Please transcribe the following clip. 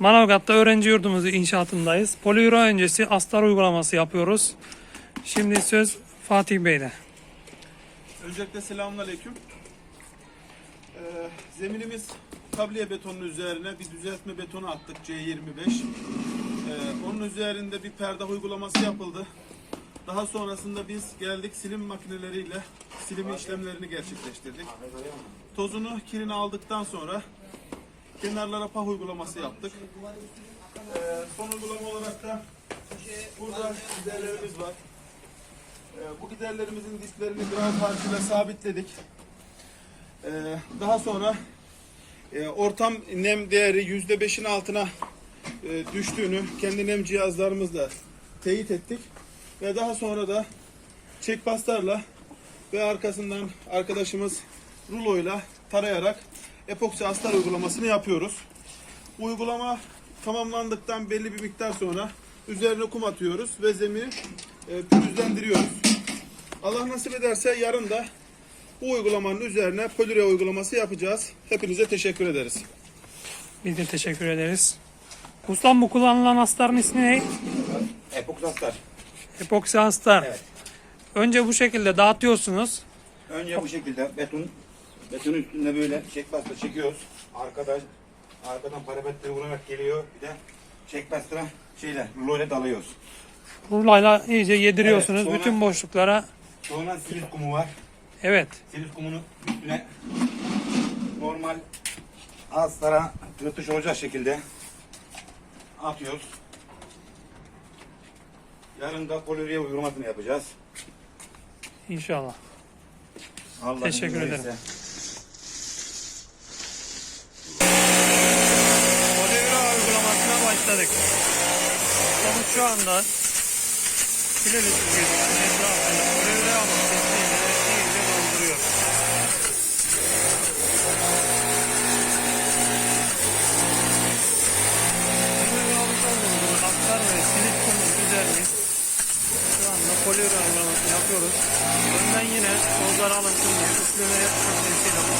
Manavgat'ta öğrenci yurdumuzu inşaatındayız. Poliuro öncesi astar uygulaması yapıyoruz. Şimdi söz Fatih Bey'de. Öncelikle selamünaleyküm. Ee, zeminimiz tabliye betonun üzerine bir düzeltme betonu attık C25. Ee, onun üzerinde bir perde uygulaması yapıldı. Daha sonrasında biz geldik silim makineleriyle silimi işlemlerini gerçekleştirdik. Tozunu, kirini aldıktan sonra kenarlara pah uygulaması yaptık. Ee, son uygulama olarak da burada giderlerimiz var. Ee, bu giderlerimizin disklerini ground harcıyla sabitledik. Ee, daha sonra e, ortam nem değeri yüzde beşin altına e, düştüğünü kendi nem cihazlarımızla teyit ettik. Ve daha sonra da çekpaslarla ve arkasından arkadaşımız ruloyla tarayarak epoksi astar uygulamasını yapıyoruz. Uygulama tamamlandıktan belli bir miktar sonra üzerine kum atıyoruz ve zemini e, pürüzlendiriyoruz. Allah nasip ederse yarın da bu uygulamanın üzerine polire uygulaması yapacağız. Hepinize teşekkür ederiz. Biz de teşekkür ederiz. Ustam bu kullanılan astarın ismi ne? Epoksaslar. Epoksi astar. Evet. Önce bu şekilde dağıtıyorsunuz. Önce bu şekilde beton betonun üstünde böyle çek çekiyoruz. Arkada arkadan parametre vurarak geliyor. Bir de çek bastıra şeyle ruloyla dalıyoruz. Rulayla iyice yediriyorsunuz Evet, sonra- bütün boşluklara. Sonra silis kumu var. Evet. Silis kumunu üstüne normal ağızlara tırtış olacak şekilde atıyoruz. Yarın da poliriye uygulamasını yapacağız. İnşallah. Allah'ın Teşekkür izniyle. ederim. Polivra başladık. Ustamız şu anda kilolu çizgisinin etrafını polivra alıp testiyle iyice dolduruyor. Aktar ve silik kumun üzerini şu anda uygulamasını yapıyoruz. Önden yine tozlar diye üfleme yapmak için